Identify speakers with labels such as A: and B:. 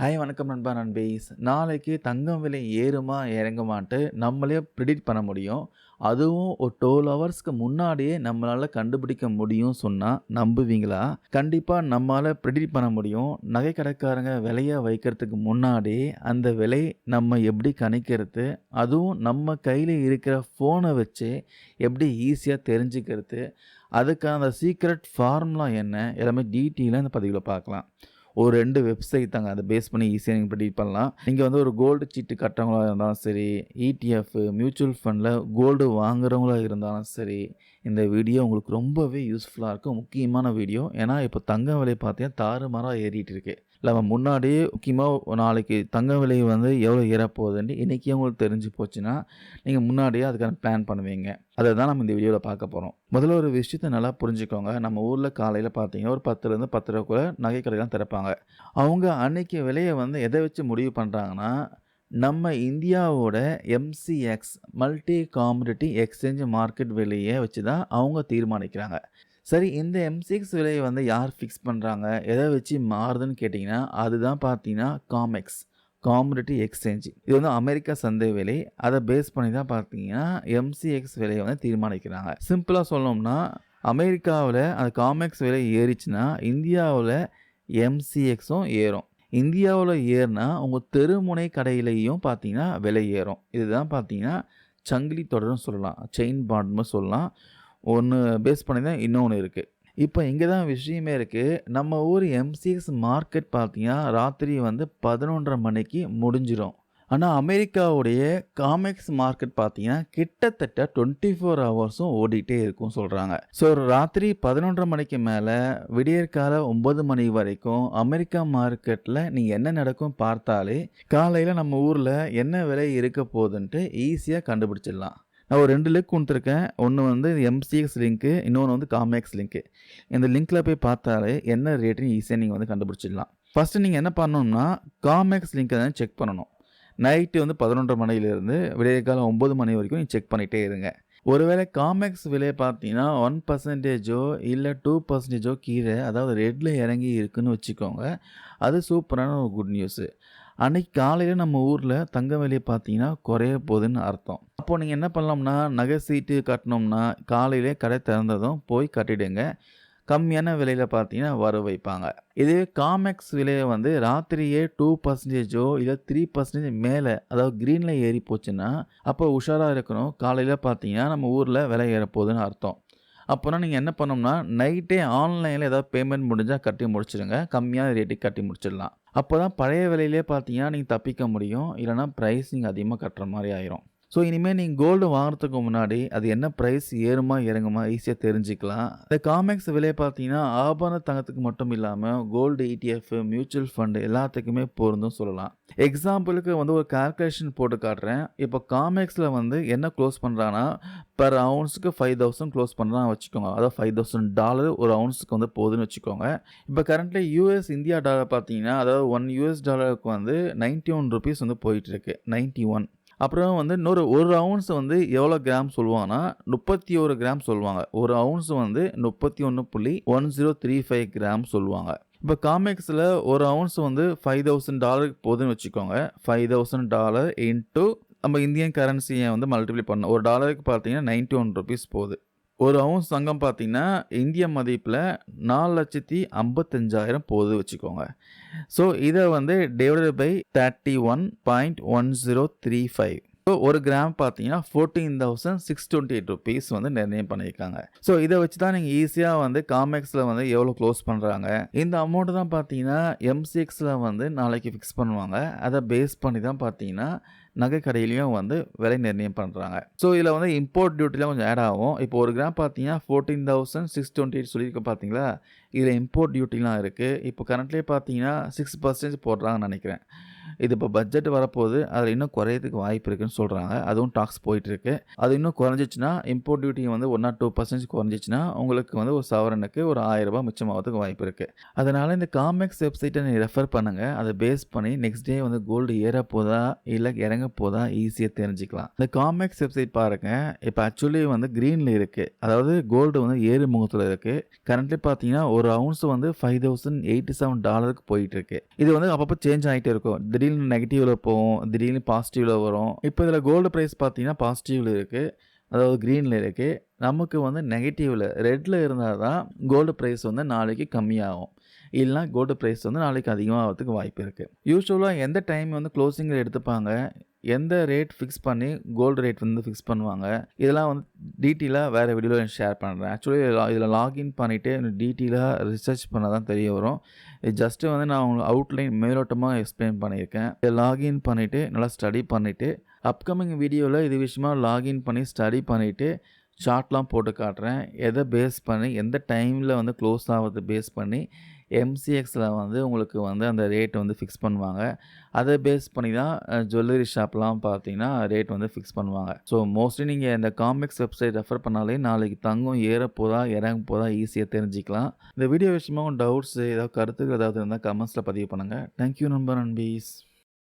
A: Hi வணக்கம் நண்பா நண்பீஸ் நாளைக்கு தங்கம் விலை ஏறுமா இறங்குமான்ட்டு நம்மளே ப்ரிடிக்ட் பண்ண முடியும். அதுவும் ஒரு டுவெல் ஹவர்ஸ்க்கு முன்னாடியே நம்மளால் கண்டுபிடிக்க முடியும் சொன்னால் நம்புவீங்களா? கண்டிப்பாக நம்மளால் ப்ரிடிக்ட் பண்ண முடியும். நகை கடைக்காரங்க விலையை வைக்கிறதுக்கு முன்னாடி அந்த விலை நம்ம எப்படி கணிக்கிறது அதுவும் நம்ம கையில் இருக்கிற ஃபோனை வச்சு எப்படி ஈஸியாக தெரிஞ்சுக்கிறது அதுக்கான அந்த சீக்ரெட் ஃபார்முலா என்ன எல்லாமே டீட்டெயிலாக இந்த பதிவில் பார்க்கலாம். ஒரு ரெண்டு வெப்சைட் தாங்க. அதை பேஸ் பண்ணி ஈஸியாக நீங்கள் ப்ரெடிக்ட் பண்ணலாம். நீங்கள் வந்து ஒரு கோல்டு சீட்டு கட்டுறவங்களா இருந்தாலும் சரி இடிஎஃப் மியூச்சுவல் ஃபண்டில் கோல்டு வாங்குறவங்களா இருந்தாலும் சரி இந்த வீடியோ உங்களுக்கு ரொம்பவே யூஸ்ஃபுல்லாக இருக்கும் முக்கியமான வீடியோ ஏன்னா இப்போ தங்க விலை பார்த்தீங்கன்னா தாறுமாறாக ஏறிட்டு இருக்குது நம்ம முன்னாடியே முக்கியமாக நாளைக்கு தங்க விலை வந்து எவ்வளோ ஏறப்போகுதுன்னு இன்றைக்கி உங்களுக்கு தெரிஞ்சு போச்சுன்னா நீங்கள் முன்னாடியே அதுக்கான பிளான் பண்ணுவீங்க. அதை தான் நம்ம இந்த வீடியோவில் பார்க்க போகிறோம் முதல்ல ஒரு விஷயத்தை நல்லா புரிஞ்சுக்கோங்க. நம்ம ஊரில் காலையில் பார்த்தீங்கன்னா ஒரு பத்துலேருந்து பத்து ரூபாக்குள்ளே நகை கடைலாம் திறப்பாங்க. அவங்க அன்னைக்கு விலையை வந்து எதை வச்சு முடிவு பண்ணுறாங்கன்னா நம்ம இந்தியாவோட MCX multi commodity exchange market விலையை வச்சு தான் அவங்க தீர்மானிக்கிறாங்க. சரி இந்த எம்சிஎக்ஸ் விலையை வந்து யார் ஃபிக்ஸ் பண்ணுறாங்க எதை வச்சு மாறுதுன்னு கேட்டிங்கன்னா அதுதான் பார்த்தீங்கன்னா காமெக்ஸ் காமடிட்டி எக்ஸ்சேஞ்ச் இது வந்து அமெரிக்கா சந்தை விலை. அதை பேஸ் பண்ணி தான் பார்த்தீங்கன்னா எம்சிஎக்ஸ் விலையை வந்து தீர்மானிக்கிறாங்க. சிம்பிளாக சொல்லணும்னா அமெரிக்காவில் அந்த காமெக்ஸ் விலை ஏறிச்சுன்னா இந்தியாவில் எம்சிஎக்ஸும் ஏறும். இந்தியாவில் ஏறினா உங்கள் தெருமுனை கடையிலையும் பார்த்தீங்கன்னா விலை ஏறும். இதுதான் பார்த்தீங்கன்னா சங்கிலி தொடர்னு சொல்லலாம். செயின் பாண்ட்னு சொல்லலாம். ஒன்று பேஸ் பண்ணி தான் இன்னொன்று இருக்குது இப்போ இங்கே தான் விஷயமே இருக்குது நம்ம ஊர் எம்சிஎஸ் மார்க்கெட் பார்த்தீங்கன்னா ராத்திரி வந்து பதினொன்றரை மணிக்கு முடிஞ்சிடும் ஆனால் அமெரிக்காவுடைய காமிக்ஸ் மார்க்கெட் பார்த்தீங்கன்னா கிட்டத்தட்ட டுவெண்ட்டி ஃபோர் ஹவர்ஸும் ஓடிட்டே இருக்கும் சொல்கிறாங்க ஸோ ராத்திரி பதினொன்றரை மணிக்கு மேலே விடியற்கால ஒம்பது மணி வரைக்கும் அமெரிக்கா மார்க்கெட்டில் நீங்கள் என்ன நடக்கும் பார்த்தாலே காலையில் நம்ம ஊரில் என்ன விலை இருக்க போகுதுன்ட்டு ஈஸியாக கண்டுபிடிச்சிடலாம். நான் ஒரு ரெண்டு லிங்க் கொடுத்துருக்கேன். ஒன்று வந்து எம்சிஎக்ஸ் லிங்க்கு இன்னொன்று வந்து காமேக்ஸ் லிங்க்கு இந்த லிங்க்கில் போய் பார்த்தாலே என்ன ரேட்டுன்னு ஈஸியாக நீங்கள் வந்து கண்டுபிடிச்சிடலாம். ஃபஸ்ட்டு நீங்கள் என்ன பண்ணணும்னா காமேக்ஸ் லிங்க்கை தான் செக் பண்ணணும். நைட்டு வந்து பதினொன்றரை மணிலேருந்து விடிய காலம் ஒம்பது மணி வரைக்கும் நீங்கள் செக் பண்ணிகிட்டே இருங்க. ஒருவேளை காமெக்ஸ் விலையை பார்த்தீங்கன்னா ஒன் பர்சன்டேஜோ இல்லை டூ பர்சன்டேஜோ கீழே அதாவது ரெட்டில் இறங்கி இருக்குன்னு வச்சுக்கோங்க. அது சூப்பரான ஒரு குட் நியூஸு அன்னைக்கு காலையில் நம்ம ஊரில் தங்க விலையை பார்த்தீங்கன்னா குறைய போகுதுன்னு அர்த்தம். அப்போது நீங்கள் என்ன பண்ணலாம்னா நகை சீட்டு கட்டினோம்னா காலையிலே கடை திறந்ததும் போய் கட்டிடுங்க. கம்மியான விலையில் பார்த்தீங்கன்னா வர வைப்பாங்க. இதே காமெக்ஸ் விலையை வந்து ராத்திரியே டூ பர்சன்டேஜோ இல்லை த்ரீ பர்சன்டேஜ் மேலே அதாவது க்ரீனில் ஏறி போச்சுன்னா அப்போ உஷாராக இருக்கணும். காலையில் பார்த்தீங்கன்னா நம்ம ஊரில் விலை ஏறப்போகுதுன்னு அர்த்தம். அப்போனா நீங்கள் என்ன பண்ணோம்னா நைட்டே ஆன்லைனில் ஏதாவது பேமெண்ட் முடிஞ்சால் கட்டி முடிச்சிடுங்க கம்மியான ரேட்டுக்கு கட்டி முடிச்சிடலாம். அப்போ தான் பழைய விலையிலே பார்த்தீங்கன்னா நீங்கள் தப்பிக்க முடியும். இல்லைனா ப்ரைஸ் நீங்கள் அதிகமாக கட்டுற மாதிரி ஆயிரும். ஸோ இனிமேல் நீங்கள் கோல்டு வாங்குறதுக்கு முன்னாடி அது என்ன ப்ரைஸ் ஏறுமா இறங்குமா ஈஸியாக தெரிஞ்சுக்கலாம். இந்த காமெக்ஸ் விலையை பார்த்தீங்கன்னா ஆபரண தங்கத்துக்கு மட்டும் இல்லாமல் கோல்டு இடிஎஃப் மியூச்சுவல் ஃபண்டு எல்லாத்துக்குமே பொருந்தும் சொல்லலாம். எக்ஸாம்பிளுக்கு வந்து ஒரு கால்குலேஷன் போட்டு காட்டுறேன். இப்போ காமெக்ஸில் வந்து என்ன க்ளோஸ் பண்ணுறான்னா பர் அவுன்ஸுக்கு ஃபைவ் தௌசண்ட் க்ளோஸ் பண்ணுறான் வச்சுக்கோங்க. அதாவது ஃபைவ் தௌசண்ட் டாலர் ஒரு அவுன்ஸுக்கு வந்து போகுதுன்னு வச்சுக்கோங்க. இப்போ கரண்ட்லி யூஎஸ் இந்தியா டாலர் பார்த்தீங்கன்னா அதாவது ஒன் யூஎஸ் டாலருக்கு வந்து நைன்ட்டி ஒன் ருபீஸ் வந்து போயிட்டுருக்கு நைன்ட்டி ஒன் அப்புறம் வந்து இன்னொரு ஒரு அவுன்ஸ் வந்து எவ்வளோ கிராம் சொல்லுவாங்கன்னா முப்பத்தி ஒரு கிராம் சொல்லுவாங்க. ஒரு அவுன்ஸ் வந்து முப்பத்தி ஒன்று புள்ளி one zero three five gram சொல்லுவாங்க. இப்போ காமெக்ஸில் ஒரு அவுன்ஸ் வந்து ஃபைவ் தௌசண்ட் டாலருக்கு போகுதுன்னு வச்சுக்கோங்க. ஃபைவ் தௌசண்ட் டாலர் இன்ட்டு நம்ம இந்தியன் கரன்சியை வந்து மல்டிப்ளை பண்ணோம் ஒரு டாலருக்கு பார்த்தீங்கன்னா நைன்ட்டி ஒன் ருபீஸ் போகுது. ஒரு அவுன்ஸ் தங்கம் பார்த்தீங்கன்னா இந்திய மதிப்பில் நாலு லட்சத்தி ஐம்பத்தஞ்சாயிரம் போகுது வச்சுக்கோங்க. ஸோ இதை வந்து divided by thirty one point one zero three five so ஒரு கிராம் பார்த்தீங்கன்னா fourteen thousand six twenty eight rupees வந்து நிர்ணயம் பண்ணியிருக்காங்க. ஸோ இதை வச்சு தான் நீங்கள் ஈஸியாக வந்து காமெக்ஸில் வந்து எவ்வளோ க்ளோஸ் பண்ணுறாங்க இந்த அமௌண்ட்டு தான் பார்த்தீங்கன்னா எம்சிஎக்ஸில் வந்து நாளைக்கு ஃபிக்ஸ் பண்ணுவாங்க. அதை பேஸ் பண்ணி தான் பார்த்தீங்கன்னா நகைக்கடையிலையும் வந்து விலை நிர்ணயம் பண்ணுறாங்க ஸோ இதில் வந்து இம்போர்ட் டியூட்டிலாம் கொஞ்சம் ஆட் ஆகும். இப்போ ஒரு கிராம் பார்த்தீங்கன்னா fourteen thousand six twenty eight சொல்லியிருக்க பார்த்தீங்களா இதில் இம்போர்ட் டியூட்டிலாம் இருக்குது இப்போ கரண்ட்லேயே பார்த்தீங்கன்னா சிக்ஸ் பர்சன்டேஜ் போடுறாங்கன்னு நினைக்கிறேன். இது இப்போ பட்ஜெட் வரப்போகுது. அதில் இன்னும் குறையிறதுக்கு வாய்ப்பு இருக்குன்னு சொல்கிறாங்க அதுவும் டாக்ஸ் போயிட்டுருக்கு. அது இன்னும் குறைஞ்சிச்சுன்னா இம்போர்ட் டியூட்டி வந்து ஒன் ஆர் டூ பர்சன்டேஜ் குறைஞ்சிச்சுன்னா உங்களுக்கு வந்து ஒரு சவரனுக்கு ஒரு ஆயிரரூபா மிச்சமாகிறதுக்கு வாய்ப்பு இருக்குது அதனால் இந்த காமெக்ஸ் வெப்சைட்டை நீங்கள் ரெஃபர் பண்ணுங்கள் அதை பேஸ் பண்ணி நெக்ஸ்ட் டே வந்து கோல்டு ஏற போதா இல்லை இறங்க இறங்க போதா ஈஸியாக தெரிஞ்சுக்கலாம். இந்த காமெக்ஸ் வெப்சைட் பாருங்கள் இப்போ ஆக்சுவலி வந்து க்ரீனில் இருக்குது அதாவது கோல்டு வந்து ஏறு முகத்தில் இருக்குது கரண்ட்லி பார்த்தீங்கன்னா ஒரு அவுன்ஸ் வந்து ஃபைவ் தௌசண்ட் எயிட்டி செவன் டாலருக்கு போயிட்டு இருக்கு இது வந்து அப்பப்போ சேஞ்ச் ஆகிட்டே இருக்கும். திடீர்னு நெகட்டிவ்ல போகும் திடீர்னு பாசிட்டிவ்ல வரும். இப்போ இதில் கோல்டு ப்ரைஸ் பார்த்தீங்கன்னா பாசிட்டிவ்ல இருக்குது அதாவது க்ரீனில் இருக்குது நமக்கு வந்து நெகட்டிவில் ரெட்டில் இருந்தால் தான் கோல்டு ப்ரைஸ் வந்து நாளைக்கு கம்மியாகும். இல்லைனா கோல்டு ப்ரைஸ் வந்து நாளைக்கு அதிகமாகிறதுக்கு வாய்ப்பு இருக்குது யூஸ்வலாக எந்த டைம் வந்து க்ளோசிங்கில் எடுத்துப்பாங்க? எந்த ரேட் ஃபிக்ஸ் பண்ணி கோல்டு ரேட் வந்து ஃபிக்ஸ் பண்ணுவாங்க? இதெல்லாம் வந்து டீட்டெயிலாக வேறு வீடியோவில் ஷேர் பண்ணுறேன் ஆக்சுவலி இதில் லாகின் பண்ணிவிட்டு டீட்டெயிலாக ரிசர்ச் பண்ண தான் தெரிய வரும். இது ஜஸ்ட்டு வந்து நான் உங்களுக்கு அவுட்லைன் மேலோட்டமாக எக்ஸ்பிளைன் பண்ணியிருக்கேன். இதை லாகின் பண்ணிவிட்டு நல்லா ஸ்டடி பண்ணிவிட்டு அப்கமிங் வீடியோவில் இது விஷயமா லாகின் பண்ணி ஸ்டடி பண்ணிவிட்டு ஷார்ட்லாம் போட்டு காட்டுறேன். எதை பேஸ் பண்ணி எந்த டைமில் வந்து க்ளோஸ் ஆகிறது பேஸ் பண்ணி எம்சிஎக்ஸில் வந்து உங்களுக்கு வந்து அந்த ரேட் வந்து ஃபிக்ஸ் பண்ணுவாங்க. அதை பேஸ் பண்ணி தான் ஜுவல்லரி ஷாப்லாம் பார்த்தீங்கன்னா ரேட் வந்து ஃபிக்ஸ் பண்ணுவாங்க. ஸோ மோஸ்ட்லி நீங்கள் இந்த காமிக்ஸ் வெப்சைட் ரெஃபர் பண்ணாலே நாளைக்கு தங்கம் ஏற போதா இறங்க போதா ஈஸியாக தெரிஞ்சுக்கலாம். இந்த வீடியோ விஷயமா டவுட்ஸ் ஏதாவது கருத்துக்கள் ஏதாவது இருந்தால் கமெண்ட்ஸில் பதிவு பண்ணுங்கள் தேங்க்யூ நம்பர் அண்ட் பீஸ்